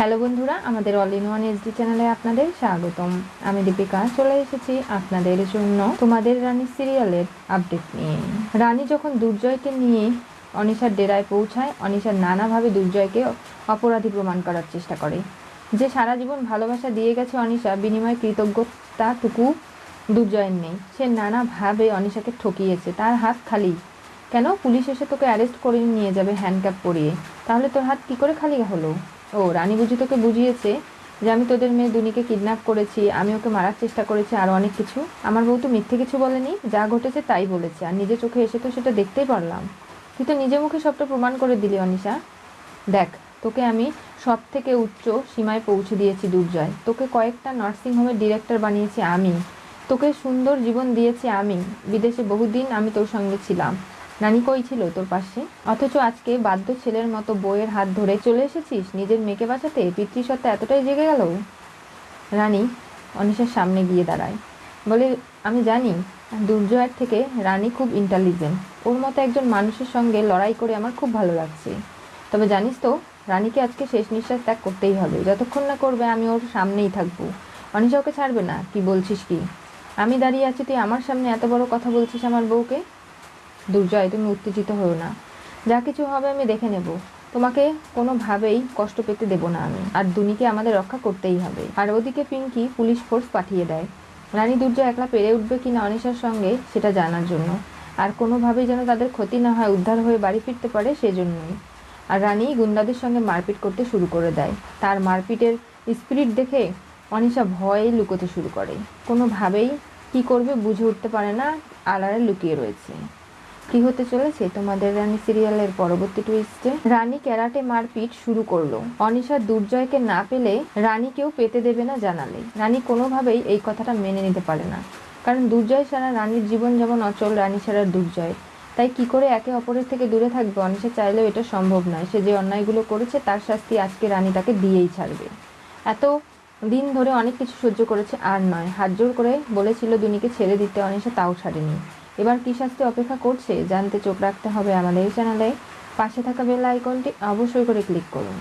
Hello বন্ধুরা, আমাদের all in one SD চ্যানেলে আপনাদের স্বাগতম। আমি দীপিকা, চলে এসেছি আপনাদের জন্য তোমাদের রানী সিরিয়ালের আপডেট নিয়ে। রানী যখন দুর্জয়কে নিয়ে অনিশার ডেরায় পৌঁছায়, অনিশার নানাভাবে দুর্জয়কে অপরাধী প্রমাণ করার চেষ্টা করে। যে সারা জীবন ভালোবাসা দিয়ে গেছে অনিশা, বিনিময় কৃতজ্ঞতাটুকু দুর্জয়ের নেই। সে নানাভাবে অনিশাকে ঠকিয়েছে, তার হাত খালি। কেন? পুলিশ এসে তোকে অ্যারেস্ট করে নিয়ে যাবে হ্যান্ডক্যাপ পরিয়ে। তাহলে তোর হাত কি করে খালি হলো? ও, রানী বুঝি তোকে বুঝিয়েছে যে আমি তোদের মেয়ে দুনিকে কিডন্যাপ করেছি, আমি ওকে মারার চেষ্টা করেছি আরও অনেক কিছু? আমার বউ তো মিথ্যে কিছু বলেনি, যা ঘটেছে তাই বলেছে, আর নিজে চোখে এসে তো সেটা দেখতেই পারলাম। তুই তো নিজে মুখে সবটা প্রমাণ করে দিলি, অনিশা। দেখ, তোকে আমি সব থেকে উচ্চ সীমায় পৌঁছে দিয়েছি দুর্জয়। তোকে কয়েকটা নার্সিংহোমের ডিরেক্টর বানিয়েছি আমি। তোকে সুন্দর জীবন দিয়েছি আমি। বিদেশে বহুদিন আমি তোর সঙ্গে ছিলাম। নানি কই ছিল তোর পাশে? অথচ আজকে বাধ্য ছেলের মতো বইয়ের হাত ধরে চলে এসেছিস, নিজের মেয়েকে বাঁচাতে? পিতৃসত্তা এতটাই জেগে গেল? রানী অনিশার সামনে গিয়ে দাঁড়ায়। বলে, আমি জানি দুর্জয়ের থেকে রানী খুব ইন্টেলিজেন্ট ওর মতো একজন মানুষের সঙ্গে লড়াই করে আমার খুব ভালো লাগছে। তবে জানিস তো, রানীকে আজকে শেষ নিঃশ্বাস ত্যাগ করতেই হবে। যতক্ষণ না করবে, আমি ওর সামনেই থাকব। অনিশা ওকে ছাড়বে না, কি বলছিস কি? আমি দাঁড়িয়ে আছি, তুই আমার সামনে এত বড় কথা বলছিস আমার বউকে? দুর্জয়, তুমি উত্তেজিত হও না। যা কিছু হবে আমি দেখে নেব। তোমাকে কোনোভাবেই কষ্ট পেতে দেব না আমি। আর দুনিকে আমাদের রক্ষা করতেই হবে। আর ওদিকে পিঙ্কি পুলিশ ফোর্স পাঠিয়ে দেয়। রানী দুর্জয় একলা পেরে উঠবে কি না অনিশার সঙ্গে, সেটা জানার জন্য। আর কোনোভাবেই যেন তাদের ক্ষতি না হয়, উদ্ধার হয়ে বাড়ি ফিরতে পারে সেজন্যই। আর রানী গুন্ডাদের সঙ্গে মারপিট করতে শুরু করে দেয়। তার মারপিটের স্পিরিট দেখে অনিশা ভয়ে লুকোতে শুরু করে। কোনোভাবেই কি করবে বুঝে উঠতে পারে না, আড়ালে লুকিয়ে রয়েছে। কি হতে চলেছে? তোমাদের রানী সিরিয়ালের পরবর্তী টুইস্টে রানী ক্যারাটে মারপিট শুরু করল। অনিশা দুর্জয়কে না পেলে রানীকেও পেতে দেবে না জানালে। রানী কোনোভাবেই এই কথাটা মেনে নিতে পারে না। কারণ দুর্জয় ছাড়া রানীর জীবন যেমন অচল, রানী ছাড়া দুর্জয়। তাই কি করে একে অপরের থেকে দূরে থাকবে? অনিশা চাইলেও এটা সম্ভব নয়। সে যে অন্যায়গুলো করেছে, তার শাস্তি আজকে রানী তাকে দিয়েই ছাড়বে। এত দিন ধরে অনেক কিছু সহ্য করেছে আর নয়। হাত জোর করে বলেছিল দুনিকে ছেড়ে দিতে। অনিশা তাও ছাড়েনি। এবার কী শাস্তি অপেক্ষা করছে? জানতে চোখ রাখতে হবে আমাদের এই চ্যানেলে। পাশে থাকা বেল আইকনটি অবশ্যই করে ক্লিক করুন।